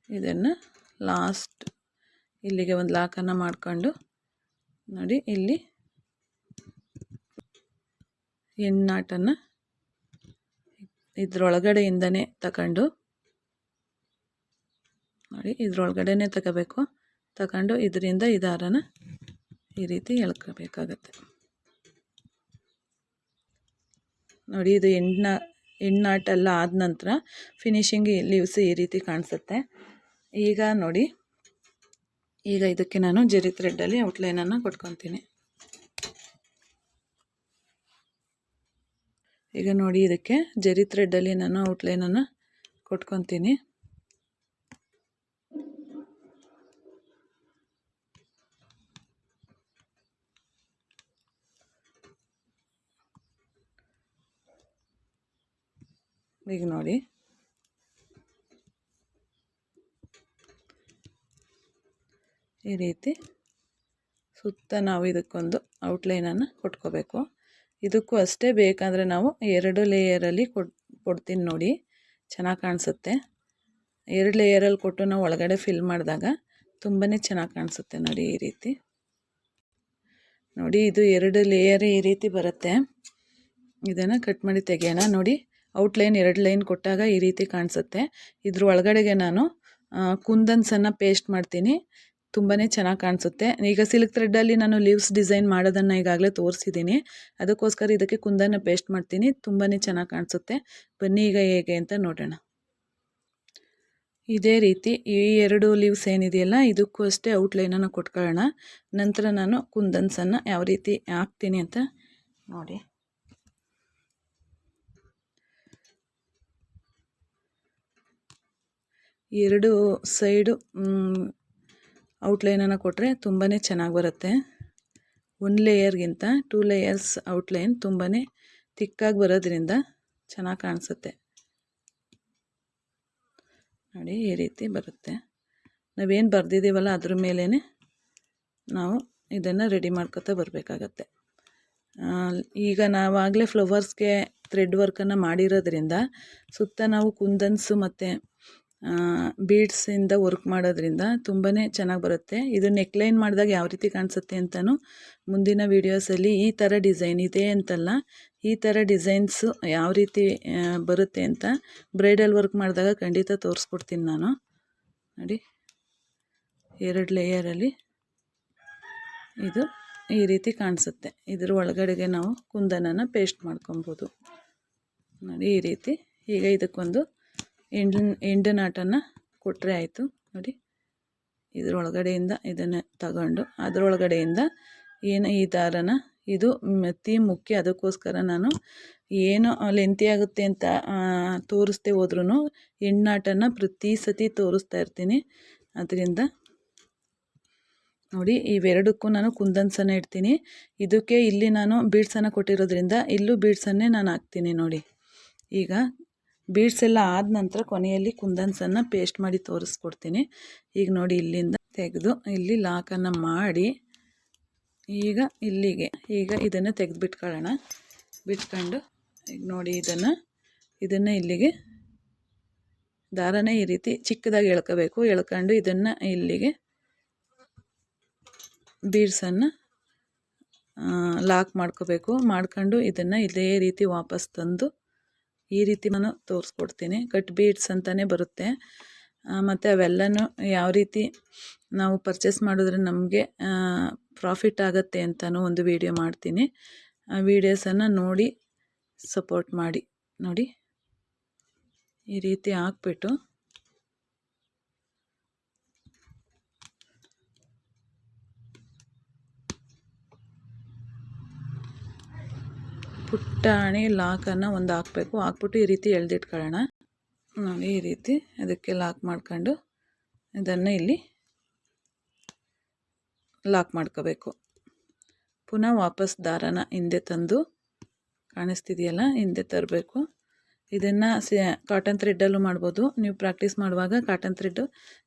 ಇದನ್ನು ಲಾಸ್ಟ್ ಇಲ್ಲಿಗೆ ಒಂದು ಲಾಕನ್ನು ಮಾಡಿಕೊಂಡು ನೋಡಿ, ಇಲ್ಲಿ ಎಣ್ಣಾಟನ್ನು ಇದ್ರೊಳಗಡೆಯಿಂದನೇ ತಗೊಂಡು ನೋಡಿ, ಇದ್ರೊಳಗಡೆನೇ ತಗೋಬೇಕು. ತಗೊಂಡು ಇದರಿಂದ ಇದಾರನ ದಾರನ ಈ ರೀತಿ ಎಳ್ಕೋಬೇಕಾಗತ್ತೆ. ನೋಡಿ, ಇದು ಎಣ್ಣ, ಎಣ್ಣಾಟೆಲ್ಲ ಆದ ನಂತರ ಫಿನಿಶಿಂಗ್ ಲೀವ್ಸ್ ಈ ರೀತಿ ಕಾಣಿಸುತ್ತೆ. ಈಗ ನೋಡಿ, ಈಗ ಇದಕ್ಕೆ ನಾನು ಜರಿ ಥ್ರೆಡ್ಡಲ್ಲಿ ಔಟ್ಲೈನನ್ನು ಕೊಟ್ಕೊತೀನಿ. ಈಗ ನೋಡಿ ಇದಕ್ಕೆ ಜರಿ ಥ್ರೆಡ್ಡಲ್ಲಿ ನಾನು ಔಟ್ಲೈನನ್ನು ಕೊಟ್ಕೊತೀನಿ. ಈಗ ನೋಡಿ. ಈ ರೀತಿ ಸುತ್ತ ನಾವು ಇದಕ್ಕೊಂದು ಔಟ್ಲೈನನ್ನು ಕೊಟ್ಕೋಬೇಕು. ಇದಕ್ಕೂ ಅಷ್ಟೇ ಬೇಕಾದರೆ ನಾವು ಎರಡು ಲೇಯರಲ್ಲಿ ಕೊಟ್ಟು ಕೊಡ್ತೀನಿ ನೋಡಿ. ಚೆನ್ನಾಗಿ ಕಾಣಿಸುತ್ತೆ. ಎರಡು ಲೇಯರಲ್ಲಿ ಕೊಟ್ಟು ನಾವು ಒಳಗಡೆ ಫಿಲ್ ಮಾಡಿದಾಗ ತುಂಬಾ ಚೆನ್ನಾಗಿ ಕಾಣಿಸುತ್ತೆ ನೋಡಿ ಈ ರೀತಿ. ನೋಡಿ, ಇದು ಎರಡು ಲೇಯರ್ ಈ ರೀತಿ ಬರುತ್ತೆ. ಇದನ್ನು ಕಟ್ ಮಾಡಿ ತೆಗೆಯೋಣ. ನೋಡಿ ಔಟ್ಲೈನ್ ಎರಡು ಲೈನ್ ಕೊಟ್ಟಾಗ ಈ ರೀತಿ ಕಾಣಿಸುತ್ತೆ. ಇದ್ರ ಒಳಗಡೆಗೆ ನಾನು ಕುಂದನ್ಸನ್ನು ಪೇಸ್ಟ್ ಮಾಡ್ತೀನಿ. ತುಂಬಾ ಚೆನ್ನಾಗಿ ಕಾಣಿಸುತ್ತೆ. ಈಗ ಸಿಲ್ಕ್ ಥ್ರೆಡ್ಡಲ್ಲಿ ನಾನು ಲೀವ್ಸ್ ಡಿಸೈನ್ ಮಾಡೋದನ್ನು ಈಗಾಗಲೇ ತೋರಿಸಿದ್ದೀನಿ. ಅದಕ್ಕೋಸ್ಕರ ಇದಕ್ಕೆ ಕುಂದನ್ನು ಪೇಸ್ಟ್ ಮಾಡ್ತೀನಿ. ತುಂಬಾ ಚೆನ್ನಾಗಿ ಕಾಣಿಸುತ್ತೆ. ಬನ್ನಿ ಈಗ ಹೇಗೆ ಅಂತ ನೋಡೋಣ. ಇದೇ ರೀತಿ ಈ ಎರಡು ಲೀವ್ಸ್ ಏನಿದೆಯಲ್ಲ, ಇದಕ್ಕೂ ಅಷ್ಟೇ ಔಟ್ಲೈನನ್ನು ಕೊಟ್ಕೊಳ್ಳೋಣ. ನಂತರ ನಾನು ಕುಂದನ್ಸನ್ನು ಯಾವ ರೀತಿ ಹಾಕ್ತೀನಿ ಅಂತ ನೋಡಿ. ಎರಡು ಸೈಡು ಔಟ್ಲೈನನ್ನು ಕೊಟ್ಟರೆ ತುಂಬಾ ಚೆನ್ನಾಗಿ ಬರುತ್ತೆ. ಒನ್ ಲೇಯರ್ಗಿಂತ ಟೂ ಲೇಯರ್ಸ್ ಔಟ್ಲೈನ್ ತುಂಬಾ ತಿಕ್ಕಾಗಿ ಬರೋದ್ರಿಂದ ಚೆನ್ನಾಗಿ ಕಾಣಿಸುತ್ತೆ. ನೋಡಿ, ಈ ರೀತಿ ಬರುತ್ತೆ. ನಾವೇನು ಬರೆದಿದ್ದೀವಲ್ಲ ಅದ್ರ ಮೇಲೇ ನಾವು ಇದನ್ನು ರೆಡಿ ಮಾಡ್ಕೊತಾ ಬರಬೇಕಾಗತ್ತೆ. ಈಗ ನಾವಾಗಲೇ ಫ್ಲವರ್ಸ್ಗೆ ಥ್ರೆಡ್ ವರ್ಕನ್ನು ಮಾಡಿರೋದ್ರಿಂದ ಸುತ್ತ ನಾವು ಕುಂದನ್ಸು ಮತ್ತು ಬೀಡ್ಸಿಂದ ವರ್ಕ್ ಮಾಡೋದ್ರಿಂದ ತುಂಬಾ ಚೆನ್ನಾಗಿ ಬರುತ್ತೆ. ಇದು ನೆಕ್ಲೈನ್ ಮಾಡಿದಾಗ ಯಾವ ರೀತಿ ಕಾಣಿಸುತ್ತೆ ಅಂತಲೂ ಮುಂದಿನ ವೀಡಿಯೋಸಲ್ಲಿ ಈ ಥರ ಡಿಸೈನ್ ಇದೆ ಅಂತಲ್ಲ. ಈ ಥರ ಡಿಸೈನ್ಸು ಯಾವ ರೀತಿ ಬರುತ್ತೆ ಅಂತ ಬ್ರೈಡಲ್ ವರ್ಕ್ ಮಾಡಿದಾಗ ಖಂಡಿತ ತೋರಿಸ್ಕೊಡ್ತೀನಿ ನಾನು. ನೋಡಿ, ಎರಡು ಲೇಯರಲ್ಲಿ ಇದು ಈ ರೀತಿ ಕಾಣಿಸುತ್ತೆ. ಇದ್ರ ಒಳಗಡೆಗೆ ನಾವು ಕುಂದನನ ಪೇಸ್ಟ್ ಮಾಡ್ಕೊಬೋದು. ನೋಡಿ, ಈ ರೀತಿ ಈಗ ಇದಕ್ಕೊಂದು ಎಂಡ್ ಎಂಡು ನಾಟನ್ನು ಕೊಟ್ಟರೆ ಆಯಿತು. ನೋಡಿ, ಇದರೊಳಗಡೆಯಿಂದ ಇದನ್ನು ತಗೊಂಡು, ಅದರೊಳಗಡೆಯಿಂದ ಏನು ಈ ದಾರನ ಇದು ಅತಿ ಮುಖ್ಯ. ಅದಕ್ಕೋಸ್ಕರ ನಾನು ಏನು ಲೆಂತಿ ಆಗುತ್ತೆ ಅಂತ ತೋರಿಸ್ದೆ ಹೋದ್ರೂ ಹೆಣ್ಣಾಟನ ಪ್ರತಿ ಸತಿ ತೋರಿಸ್ತಾ ಇರ್ತೀನಿ. ಅದರಿಂದ ನೋಡಿ, ಇವೆರಡಕ್ಕೂ ನಾನು ಕುಂದನ್ಸನ್ನು ಇಡ್ತೀನಿ. ಇದಕ್ಕೆ ಇಲ್ಲಿ ನಾನು ಬೀಡ್ಸನ್ನು ಕೊಟ್ಟಿರೋದ್ರಿಂದ ಇಲ್ಲೂ ಬೀಡ್ಸನ್ನೇ ನಾನು ಹಾಕ್ತೀನಿ ನೋಡಿ. ಈಗ ಬೀಡ್ಸ್ ಎಲ್ಲ ಆದ ನಂತರ ಕೊನೆಯಲ್ಲಿ ಕುಂದನ್ಸನ್ನು ಪೇಸ್ಟ್ ಮಾಡಿ ತೋರಿಸ್ಕೊಡ್ತೀನಿ. ಈಗ ನೋಡಿ ಇಲ್ಲಿಂದ ತೆಗೆದು ಇಲ್ಲಿ ಲಾಕನ್ನು ಮಾಡಿ, ಈಗ ಇಲ್ಲಿಗೆ, ಈಗ ಇದನ್ನು ತೆಗೆದು ಬಿಟ್ಕೊಳ್ಳೋಣ ಬಿಟ್ಕೊಂಡು ಈಗ ನೋಡಿ ಇದನ್ನು ಇದನ್ನು ಇಲ್ಲಿಗೆ ದಾರನೇ ಈ ರೀತಿ ಚಿಕ್ಕದಾಗಿ ಎಳ್ಕೋಬೇಕು. ಎಳ್ಕೊಂಡು ಇದನ್ನು ಇಲ್ಲಿಗೆ ಬೀಡ್ಸನ್ನು ಲಾಕ್ ಮಾಡ್ಕೋಬೇಕು. ಮಾಡ್ಕೊಂಡು ಇದನ್ನು ಇದೇ ರೀತಿ ವಾಪಸ್ ತಂದು ಈ ರೀತಿ ನಾನು ತೋರಿಸ್ಕೊಡ್ತೀನಿ. ಕಟ್ ಬೀಡ್ಸ್ ಅಂತಲೇ ಬರುತ್ತೆ. ಮತ್ತು ಅವೆಲ್ಲನೂ ಯಾವ ರೀತಿ ನಾವು ಪರ್ಚೇಸ್ ಮಾಡಿದ್ರೆ ನಮಗೆ ಪ್ರಾಫಿಟ್ ಆಗುತ್ತೆ ಅಂತಲೂ ಒಂದು ವಿಡಿಯೋ ಮಾಡ್ತೀನಿ. ಆ ವೀಡಿಯೋಸನ್ನು ನೋಡಿ ಸಪೋರ್ಟ್ ಮಾಡಿ. ನೋಡಿ. ಈ ರೀತಿ ಹಾಕ್ಬಿಟ್ಟು. ಪುಟ್ಟಾಣಿ ಲಾಕನ್ನು ಒಂದು ಹಾಕ್ಬೇಕು. ಹಾಕ್ಬಿಟ್ಟು ಈ ರೀತಿ ಎಳ್ದಿಟ್ಕೊಳ್ಳೋಣ. ನೋಡಿ, ಈ ರೀತಿ ಅದಕ್ಕೆ ಲಾಕ್ ಮಾಡ್ಕೊಂಡು ಇದನ್ನು ಇಲ್ಲಿ ಲಾಕ್ ಮಾಡ್ಕೋಬೇಕು. ಪುನಃ ವಾಪಸ್ ದಾರನ ಹಿಂದೆ ತಂದು ಕಾಣಿಸ್ತಿದೆಯಲ್ಲ, ಹಿಂದೆ ತರಬೇಕು. ಇದನ್ನು ಸಿ ಕಾಟನ್ ಥ್ರೆಡ್ಡಲ್ಲೂ ಮಾಡ್ಬೋದು. ನೀವು ಪ್ರಾಕ್ಟೀಸ್ ಮಾಡುವಾಗ ಕಾಟನ್ ಥ್ರೆಡ್ಡು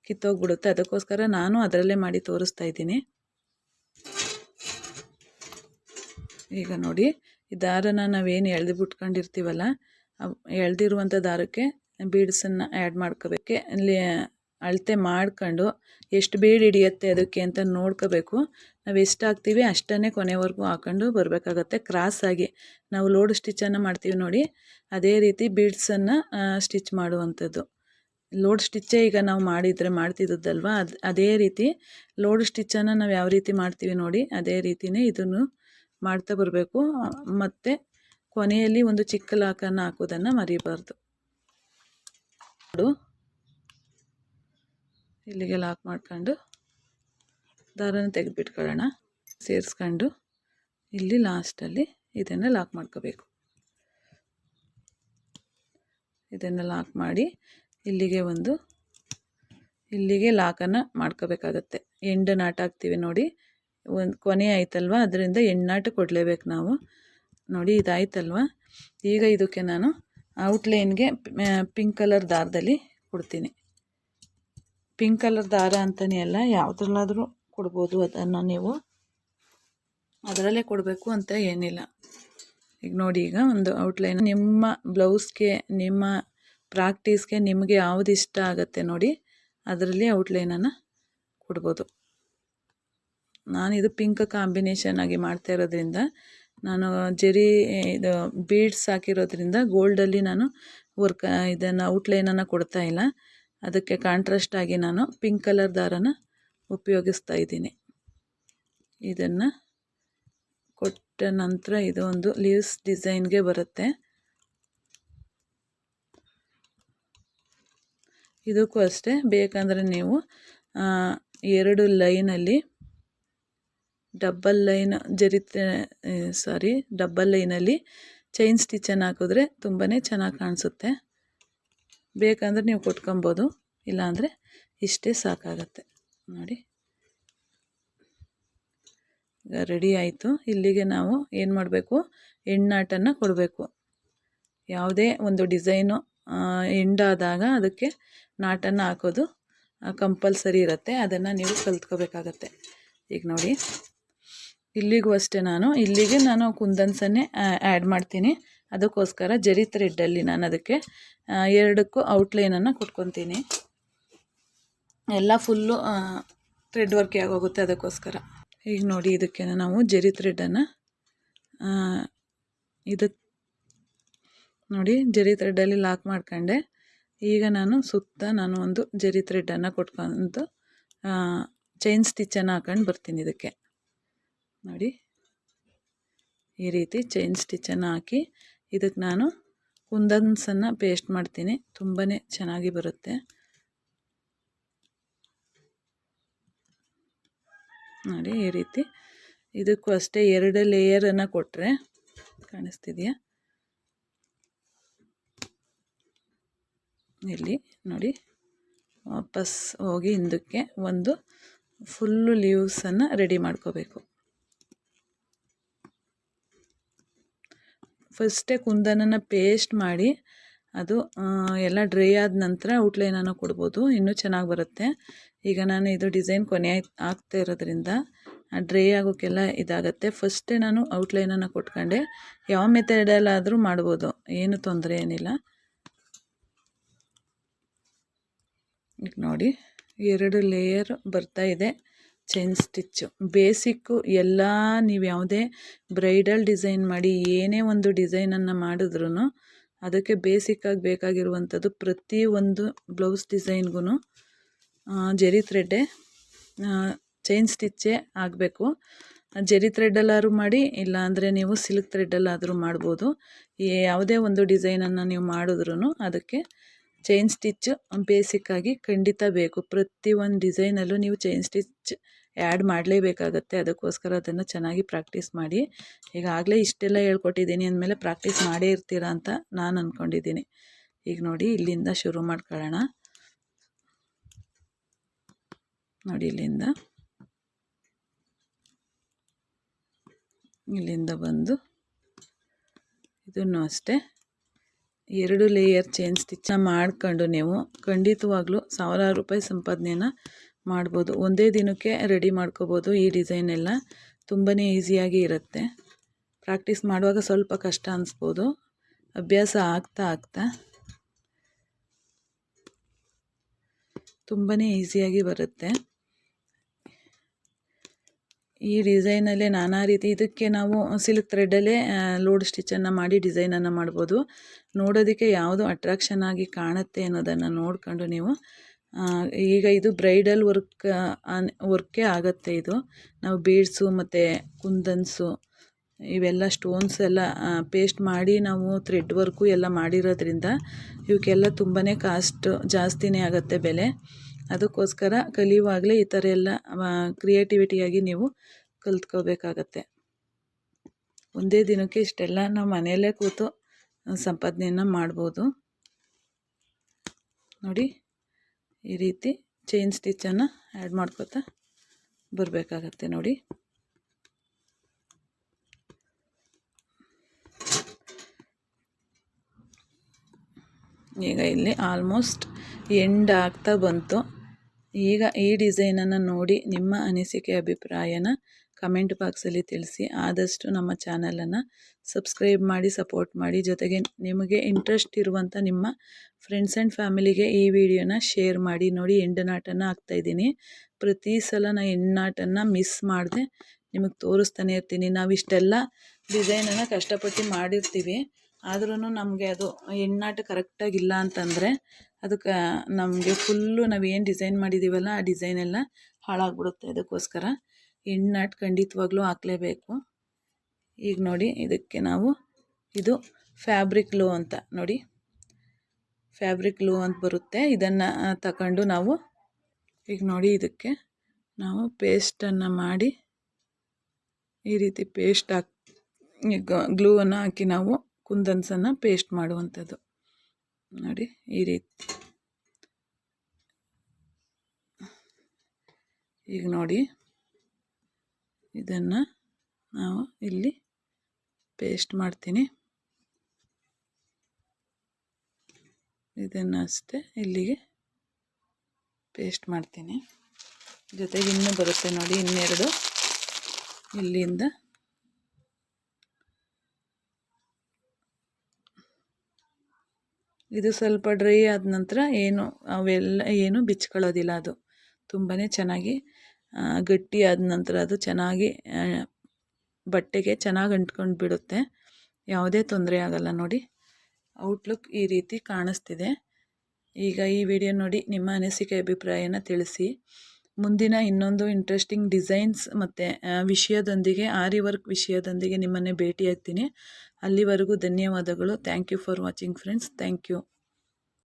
ಕಿತ್ತೋಗ್ಬಿಡುತ್ತೆ. ಅದಕ್ಕೋಸ್ಕರ ನಾನು ಅದರಲ್ಲೇ ಮಾಡಿ ತೋರಿಸ್ತಾ ಇದ್ದೀನಿ. ಈಗ ನೋಡಿ ಈ ದಾರನ ನಾವೇನು ಎಳೆದು ಬಿಟ್ಕೊಂಡಿರ್ತೀವಲ್ಲ ಎಳೆದಿರುವಂಥ ದಾರಕ್ಕೆ ಬೀಡ್ಸನ್ನು ಆ್ಯಡ್ ಮಾಡ್ಕೋಬೇಕು. ಅಲ್ಲಿ ಅಳತೆ ಮಾಡ್ಕೊಂಡು ಎಷ್ಟು ಬೀಡ್ ಹಿಡಿಯುತ್ತೆ ಅದಕ್ಕೆ ಅಂತ ನೋಡ್ಕೋಬೇಕು. ನಾವು ಎಷ್ಟು ಹಾಕ್ತೀವಿ ಅಷ್ಟನ್ನೇ ಕೊನೆವರೆಗೂ ಹಾಕೊಂಡು ಬರಬೇಕಾಗತ್ತೆ. ಕ್ರಾಸಾಗಿ ನಾವು ಲೋಡ್ ಸ್ಟಿಚ್ಚನ್ನು ಮಾಡ್ತೀವಿ ನೋಡಿ, ಅದೇ ರೀತಿ ಬೀಡ್ಸನ್ನು ಸ್ಟಿಚ್ ಮಾಡುವಂಥದ್ದು. ಲೋಡ್ ಸ್ಟಿಚ್ಚೇ ಈಗ ನಾವು ಮಾಡಿದರೆ ಮಾಡ್ತಿದ್ದದ್ದಲ್ವ? ಅದು, ಅದೇ ರೀತಿ ಲೋಡ್ ಸ್ಟಿಚ್ಚನ್ನು ನಾವು ಯಾವ ರೀತಿ ಮಾಡ್ತೀವಿ ನೋಡಿ, ಅದೇ ರೀತಿಯೇ ಇದನ್ನು ಮಾಡ್ತಾ ಬರಬೇಕು. ಮತ್ತು ಕೊನೆಯಲ್ಲಿ ಒಂದು ಚಿಕ್ಕ ಲಾಕನ್ನು ಹಾಕೋದನ್ನು ಮರಿಬಾರ್ದು. ಇಲ್ಲಿಗೆ ಲಾಕ್ ಮಾಡ್ಕೊಂಡು ದಾರನ ತೆಗೆದುಬಿಟ್ಕೊಳ್ಳೋಣ. ಸೇರಿಸ್ಕೊಂಡು ಇಲ್ಲಿ ಲಾಸ್ಟಲ್ಲಿ ಇದನ್ನು ಲಾಕ್ ಮಾಡ್ಕೋಬೇಕು. ಇದನ್ನು ಲಾಕ್ ಮಾಡಿ ಇಲ್ಲಿಗೆ ಒಂದು, ಇಲ್ಲಿಗೆ ಲಾಕನ್ನು ಮಾಡ್ಕೋಬೇಕಾಗತ್ತೆ. ಎಂಡು ನಾಟ ಹಾಕ್ತೀವಿ ನೋಡಿ. ಒಂದು ಕೊನೆ ಆಯ್ತಲ್ವ? ಅದರಿಂದ ಎಣ್ಣಾಟು ಕೊಡಲೇಬೇಕು ನಾವು. ನೋಡಿ, ಇದಾಯ್ತಲ್ವ? ಈಗ ಇದಕ್ಕೆ ನಾನು ಔಟ್ಲೈನ್ಗೆ ಪಿಂಕ್ ಕಲರ್ ದಾರದಲ್ಲಿ ಕೊಡ್ತೀನಿ. ಪಿಂಕ್ ಕಲರ್ ದಾರ ಅಂತಲೇ ಅಲ್ಲ, ಯಾವುದ್ರಲ್ಲಾದರೂ ಕೊಡ್ಬೋದು ಅದನ್ನು ನೀವು. ಅದರಲ್ಲೇ ಕೊಡಬೇಕು ಅಂತ ಏನಿಲ್ಲ. ಈಗ ನೋಡಿ, ಈಗ ಒಂದು ಔಟ್ಲೈನ್. ನಿಮ್ಮ ಬ್ಲೌಸ್ಗೆ, ನಿಮ್ಮ ಪ್ರಾಕ್ಟೀಸ್ಗೆ ನಿಮಗೆ ಯಾವುದು ಇಷ್ಟ ಆಗುತ್ತೆ ನೋಡಿ, ಅದರಲ್ಲಿ ಔಟ್ಲೈನನ್ನು ಕೊಡ್ಬೋದು. ನಾನು ಇದು ಪಿಂಕ್ ಕಾಂಬಿನೇಷನ್ ಆಗಿ ಮಾಡ್ತಾ ಇರೋದ್ರಿಂದ ನಾನು ಜರಿ ಇದು ಬೀಡ್ಸ್ ಹಾಕಿರೋದ್ರಿಂದ ಗೋಲ್ಡಲ್ಲಿ ನಾನು ವರ್ಕ್ ಇದನ್ನು ಔಟ್ಲೈನನ್ನು ಕೊಡ್ತಾ ಇಲ್ಲ. ಅದಕ್ಕೆ ಕಾಂಟ್ರಾಸ್ಟ್ ಆಗಿ ನಾನು ಪಿಂಕ್ ಕಲರ್ ದಾರನ ಉಪಯೋಗಿಸ್ತಾ ಇದ್ದೀನಿ. ಇದನ್ನು ಕೊಟ್ಟ ನಂತರ ಇದು ಒಂದು ಲೀವ್ಸ್ ಡಿಸೈನ್ಗೆ ಬರುತ್ತೆ. ಇದಕ್ಕೂ ಅಷ್ಟೇ, ಬೇಕಂದರೆ ನೀವು ಎರಡು ಲೈನಲ್ಲಿ ಡಬ್ಬಲ್ ಲೈನ್ ಜರಿತೆ ಸಾರಿ ಡಬ್ಬಲ್ ಲೈನಲ್ಲಿ ಚೈನ್ ಸ್ಟಿಚನ್ನು ಹಾಕಿದ್ರೆ ತುಂಬಾ ಚೆನ್ನಾಗಿ ಕಾಣಿಸುತ್ತೆ. ಬೇಕಂದ್ರೆ ನೀವು ಕೊಟ್ಕೊಬೋದು, ಇಲ್ಲಾಂದರೆ ಇಷ್ಟೇ ಸಾಕಾಗತ್ತೆ. ನೋಡಿ. ಈಗ ರೆಡಿ ಆಯಿತು. ಇಲ್ಲಿಗೆ ನಾವು ಏನು ಮಾಡಬೇಕು? ಹೆಣ್ಣಾಟನ್ನು ಕೊಡಬೇಕು. ಯಾವುದೇ ಒಂದು ಡಿಸೈನು ಎಂಡಾದಾಗ ಅದಕ್ಕೆ ನಾಟನ್ನು ಹಾಕೋದು ಕಂಪಲ್ಸರಿ ಇರುತ್ತೆ. ಅದನ್ನು ನೀವು ಕಲ್ತ್ಕೋಬೇಕಾಗತ್ತೆ. ಈಗ ನೋಡಿ. ಇಲ್ಲಿಗೂ ಅಷ್ಟೇ ನಾನು. ಇಲ್ಲಿಗೆ ನಾನು ಕುಂದನ್ಸನ್ನೇ ಆ್ಯಡ್ ಮಾಡ್ತೀನಿ. ಅದಕ್ಕೋಸ್ಕರ ಜರಿ ಥ್ರೆಡ್ಡಲ್ಲಿ ನಾನು ಅದಕ್ಕೆ ಎರಡಕ್ಕೂ ಔಟ್ಲೈನನ್ನು ಕೊಟ್ಕೊತೀನಿ. ಎಲ್ಲ ಫುಲ್ಲು ಥ್ರೆಡ್ ವರ್ಕೇ ಆಗೋಗುತ್ತೆ ಅದಕ್ಕೋಸ್ಕರ. ಈಗ ನೋಡಿ, ಇದಕ್ಕೆ ನಾವು ಜರಿ ಥ್ರೆಡ್ಡನ್ನು ಇದಕ್ಕೆ ನೋಡಿ, ಜರಿ ಥ್ರೆಡ್ಡಲ್ಲಿ ಲಾಕ್ ಮಾಡ್ಕೊಂಡೆ. ಈಗ ನಾನು ಸುತ್ತ ನಾನು ಒಂದು ಜರಿ ಥ್ರೆಡ್ಡನ್ನು ಕೊಟ್ಕೊಂಡು ಚೈನ್ ಸ್ಟಿಚ್ಚನ್ನು ಹಾಕೊಂಡು ಬರ್ತೀನಿ ಇದಕ್ಕೆ. ನೋಡಿ. ಈ ರೀತಿ ಚೈನ್ ಸ್ಟಿಚನ್ನು ಹಾಕಿ ಇದಕ್ಕೆ ನಾನು ಕುಂದನ್ಸನ್ನು ಪೇಸ್ಟ್ ಮಾಡ್ತೀನಿ. ತುಂಬಾ ಚೆನ್ನಾಗಿ ಬರುತ್ತೆ. ನೋಡಿ ಈ ರೀತಿ. ಇದಕ್ಕೂ ಅಷ್ಟೇ ಎರಡು ಲೇಯರನ್ನು ಕೊಟ್ಟರೆ ಕಾಣಿಸ್ತಿದೆಯಾ? ಇಲ್ಲಿ ನೋಡಿ. ವಾಪಸ್ ಹೋಗಿ ಹಿಂದಕ್ಕೆ ಒಂದು ಫುಲ್ಲು ಲೀವ್ಸನ್ನು ರೆಡಿ ಮಾಡ್ಕೋಬೇಕು. ಫಸ್ಟೇ ಕುಂದನನ್ನು ಪೇಸ್ಟ್ ಮಾಡಿ ಅದು ಎಲ್ಲ ಡ್ರೈ ಆದ ನಂತರ ಔಟ್ಲೈನನ್ನು ಕೊಡ್ಬೋದು. ಇನ್ನೂ ಚೆನ್ನಾಗಿ ಬರುತ್ತೆ. ಈಗ ನಾನು ಇದು ಡಿಸೈನ್ ಕೊನೆ ಆಗ್ತಾ ಇರೋದ್ರಿಂದ ಡ್ರೈ ಆಗೋಕ್ಕೆಲ್ಲ ಇದಾಗುತ್ತೆ. ಫಸ್ಟೇ ನಾನು ಔಟ್ಲೈನನ್ನು ಕೊಟ್ಕೊಂಡೆ. ಯಾವ ಮೆಥಡಲ್ಲಾದರೂ ಮಾಡ್ಬೋದು. ಏನು ತೊಂದರೆ ಏನಿಲ್ಲ. ಈಗ ನೋಡಿ, ಎರಡು ಲೇಯರ್ ಬರ್ತಾ ಇದೆ. ಚೈನ್ ಸ್ಟಿಚ್ಚು ಬೇಸಿಕ್ಕು ಎಲ್ಲ ನೀವು ಯಾವುದೇ ಬ್ರೈಡಲ್ ಡಿಸೈನ್ ಮಾಡಿ ಏನೇ ಒಂದು ಡಿಸೈನನ್ನು ಮಾಡಿದ್ರೂ ಅದಕ್ಕೆ ಬೇಸಿಕ್ಕಾಗಿ ಬೇಕಾಗಿರುವಂಥದ್ದು ಪ್ರತಿ ಒಂದು ಬ್ಲೌಸ್ ಡಿಸೈನ್ಗೂ ಜರಿ ಥ್ರೆಡ್ಡೆ ಚೈನ್ ಸ್ಟಿಚ್ಚೇ ಆಗಬೇಕು. ಜರಿ ಥ್ರೆಡ್ಡಲ್ಲಾದ್ರೂ ಮಾಡಿ, ಇಲ್ಲಾಂದರೆ ನೀವು ಸಿಲ್ಕ್ ಥ್ರೆಡ್ಡಲ್ಲಾದರೂ ಮಾಡ್ಬೋದು. ಯಾವುದೇ ಒಂದು ಡಿಸೈನನ್ನು ನೀವು ಮಾಡಿದ್ರೂ ಅದಕ್ಕೆ ಚೈನ್ ಸ್ಟಿಚ್ ಬೇಸಿಕ್ಕಾಗಿ ಖಂಡಿತ ಬೇಕು. ಪ್ರತಿಯೊಂದು ಡಿಸೈನಲ್ಲೂ ನೀವು ಚೈನ್ ಸ್ಟಿಚ್ ಆ್ಯಡ್ ಮಾಡಲೇಬೇಕಾಗತ್ತೆ. ಅದಕ್ಕೋಸ್ಕರ ಅದನ್ನು ಚೆನ್ನಾಗಿ ಪ್ರಾಕ್ಟೀಸ್ ಮಾಡಿ. ಈಗಾಗಲೇ ಇಷ್ಟೆಲ್ಲ ಹೇಳ್ಕೊಟ್ಟಿದ್ದೀನಿ. ಅಂದಮೇಲೆ ಪ್ರಾಕ್ಟೀಸ್ ಮಾಡೇ ಇರ್ತೀರ ಅಂತ ನಾನು ಅಂದ್ಕೊಂಡಿದ್ದೀನಿ ಈಗ ನೋಡಿ, ಇಲ್ಲಿಂದ ಶುರು ಮಾಡ್ಕೊಳ್ಳೋಣ. ನೋಡಿ, ಇಲ್ಲಿಂದ. ಇಲ್ಲಿಂದ ಬಂದು. ಇದನ್ನು ಅಷ್ಟೇ. ಎರಡು ಲೇಯರ್ ಚೈನ್ ಸ್ಟಿಚ್ ಮಾಡ್ಕೊಂಡು ನೀವು ಖಂಡಿತವಾಗ್ಲೂ ಸಾವಿರಾರು ರೂಪಾಯಿ ಸಂಪಾದನೆಯನ್ನು ಮಾಡ್ಬೋದು. ಒಂದೇ ದಿನಕ್ಕೆ ರೆಡಿ ಮಾಡ್ಕೋಬೋದು ಈ ಡಿಸೈನ್ ಎಲ್ಲ. ತುಂಬಾ ಈಸಿಯಾಗಿ ಇರುತ್ತೆ. ಪ್ರಾಕ್ಟೀಸ್ ಮಾಡುವಾಗ ಸ್ವಲ್ಪ ಕಷ್ಟ ಅನಿಸ್ಬೋದು. ಅಭ್ಯಾಸ ಆಗ್ತಾ ಆಗ್ತಾ ತುಂಬಾ ಈಸಿಯಾಗಿ ಬರುತ್ತೆ. ಈ ಡಿಸೈನಲ್ಲೇ ನಾನಾ ರೀತಿ ಇದಕ್ಕೆ ನಾವು ಸಿಲ್ಕ್ ಥ್ರೆಡ್ಡಲ್ಲೇ ಲೋಡ್ ಸ್ಟಿಚ್ಚನ್ನು ಮಾಡಿ ಡಿಸೈನನ್ನು ಮಾಡ್ಬೋದು. ನೋಡೋದಕ್ಕೆ ಯಾವುದು ಅಟ್ರಾಕ್ಷನ್ ಆಗಿ ಕಾಣುತ್ತೆ ಅನ್ನೋದನ್ನು ನೋಡ್ಕೊಂಡು ನೀವು ಈಗ ಇದು ಬ್ರೈಡಲ್ ವರ್ಕ್ ವರ್ಕೇ ಆಗುತ್ತೆ ಇದು. ನಾವು ಬೀಡ್ಸು ಮತ್ತು ಕುಂದನ್ಸು, ಇವೆಲ್ಲ ಸ್ಟೋನ್ಸ್ ಎಲ್ಲ ಪೇಸ್ಟ್ ಮಾಡಿ ನಾವು ಥ್ರೆಡ್ ವರ್ಕು ಎಲ್ಲ ಮಾಡಿರೋದ್ರಿಂದ ಇವಕ್ಕೆಲ್ಲ ತುಂಬಾ ಕಾಸ್ಟ್ ಜಾಸ್ತಿನೇ ಆಗುತ್ತೆ ಬೆಲೆ. ಅದಕ್ಕೋಸ್ಕರ ಕಲಿಯುವಾಗಲೇ ಈ ಥರ ಎಲ್ಲ ಕ್ರಿಯೇಟಿವಿಟಿಯಾಗಿ ನೀವು ಕಲ್ತ್ಕೋಬೇಕಾಗತ್ತೆ. ಒಂದೇ ದಿನಕ್ಕೆ ಇಷ್ಟೆಲ್ಲ ನಾವು ಮನೆಯಲ್ಲೇ ಕೂತು ಸಂಪಾದನೆಯನ್ನು ಮಾಡ್ಬೋದು. ನೋಡಿ, ಈ ರೀತಿ ಚೈನ್ ಸ್ಟಿಚ್ಚನ್ನು ಆ್ಯಡ್ ಮಾಡ್ಕೋತಾ ಬರಬೇಕಾಗತ್ತೆ ನೋಡಿ. ಈಗ ಇಲ್ಲಿ ಆಲ್ಮೋಸ್ಟ್ ಎಂಡ್ ಆಗ್ತಾ ಬಂತು. ಈಗ ಈ ಡಿಸೈನನ್ನು ನೋಡಿ ನಿಮ್ಮ ಅನಿಸಿಕೆ ಅಭಿಪ್ರಾಯನ ಕಮೆಂಟ್ ಬಾಕ್ಸಲ್ಲಿ ತಿಳಿಸಿ. ಆದಷ್ಟು ನಮ್ಮ ಚಾನಲನ್ನು ಸಬ್ಸ್ಕ್ರೈಬ್ ಮಾಡಿ, ಸಪೋರ್ಟ್ ಮಾಡಿ. ಜೊತೆಗೆ ನಿಮಗೆ ಇಂಟ್ರೆಸ್ಟ್ ಇರುವಂಥ ನಿಮ್ಮ ಫ್ರೆಂಡ್ಸ್ ಆ್ಯಂಡ್ ಫ್ಯಾಮಿಲಿಗೆ ಈ ವಿಡಿಯೋನ ಶೇರ್ ಮಾಡಿ. ನೋಡಿ ಎಂಡನಾಟನ್ನು ಹಾಕ್ತಾಯಿದ್ದೀನಿ ಪ್ರತಿ ಸಲ ನಾನು ಹೆಣ್ಣಾಟನ್ನು ಮಿಸ್ ಮಾಡದೆ ನಿಮಗೆ ತೋರಿಸ್ತಾನೆ ಇರ್ತೀನಿ. ನಾವು ಇಷ್ಟೆಲ್ಲ ಡಿಸೈನನ್ನು ಕಷ್ಟಪಟ್ಟು ಮಾಡಿರ್ತೀವಿ. ಆದ್ರೂ ನಮಗೆ ಅದು ಹೆಣ್ಣಾಟ ಕರೆಕ್ಟಾಗಿಲ್ಲ ಅಂತಂದರೆ ಅದಕ್ಕೆ ನಮಗೆ ಫುಲ್ಲು ನಾವು ಏನು ಡಿಸೈನ್ ಮಾಡಿದ್ದೀವಲ್ಲ ಆ ಡಿಸೈನ್ ಎಲ್ಲ ಹಾಳಾಗ್ಬಿಡುತ್ತೆ ಅದಕ್ಕೋಸ್ಕರ. ಹೆಣ್ಣಾಟ್ ಖಂಡಿತವಾಗ್ಲೂ ಹಾಕಲೇಬೇಕು. ಈಗ ನೋಡಿ, ಇದಕ್ಕೆ ನಾವು ಇದು ಫ್ಯಾಬ್ರಿಕ್ ಲೋ ಅಂತ ನೋಡಿ. ಫ್ಯಾಬ್ರಿಕ್ ಲೋ ಅಂತ ಬರುತ್ತೆ. ಇದನ್ನು ತಗೊಂಡು ನಾವು ಈಗ ನೋಡಿ ಇದಕ್ಕೆ ನಾವು ಪೇಸ್ಟನ್ನು ಮಾಡಿ ಈ ರೀತಿ ಪೇಸ್ಟ್ ಹಾಕಿ ಗ್ಲೂವನ್ನು ಹಾಕಿ ನಾವು ಕುಂದನ್ಸನ್ನು ಪೇಸ್ಟ್ ಮಾಡುವಂಥದ್ದು. ನೋಡಿ ಈ ರೀತಿ. ಈಗ ನೋಡಿ ಇದನ್ನು ನಾವು ಇಲ್ಲಿ ಪೇಸ್ಟ್ ಮಾಡ್ತೀನಿ. ಇದನ್ನು ಅಷ್ಟೇ ಇಲ್ಲಿಗೆ ಪೇಸ್ಟ್ ಮಾಡ್ತೀನಿ. ಜೊತೆಗೆ ಇನ್ನೂ ಬರುತ್ತೆ ನೋಡಿ ಇನ್ನೆರಡು ಇಲ್ಲಿಂದ ಇದು ಸ್ವಲ್ಪ ಡ್ರೈ ಆದ ನಂತರ ಏನು, ಅವೆಲ್ಲ ಏನು ಬಿಚ್ಕೊಳ್ಳೋದಿಲ್ಲ ಅದು. ತುಂಬಾ ಚೆನ್ನಾಗಿ ಗಟ್ಟಿ ಆದ ನಂತರ ಅದು ಚೆನ್ನಾಗಿ ಬಟ್ಟೆಗೆ ಚೆನ್ನಾಗಿ ಅಂಟ್ಕೊಂಡು ಬಿಡುತ್ತೆ. ಯಾವುದೇ ತೊಂದರೆ ಆಗಲ್ಲ ನೋಡಿ. ಔಟ್ಲುಕ್ ಈ ರೀತಿ ಕಾಣಿಸ್ತಿದೆ. ಈಗ ಈ ವಿಡಿಯೋ ನೋಡಿ ನಿಮ್ಮ ಅನಿಸಿಕೆ, ಅಭಿಪ್ರಾಯನ ತಿಳಿಸಿ. ಮುಂದಿನ ಇನ್ನೊಂದು ಇಂಟ್ರೆಸ್ಟಿಂಗ್ ಡಿಸೈನ್ಸ್ ಮತ್ತು ವಿಷಯದೊಂದಿಗೆ, ಆರಿ ವರ್ಕ್ ವಿಷಯದೊಂದಿಗೆ ನಿಮ್ಮನ್ನೇ ಭೇಟಿಯಾಗ್ತೀನಿ. ಅಲ್ಲಿವರೆಗೂ ಧನ್ಯವಾದಗಳು. Thank you for watching friends thank you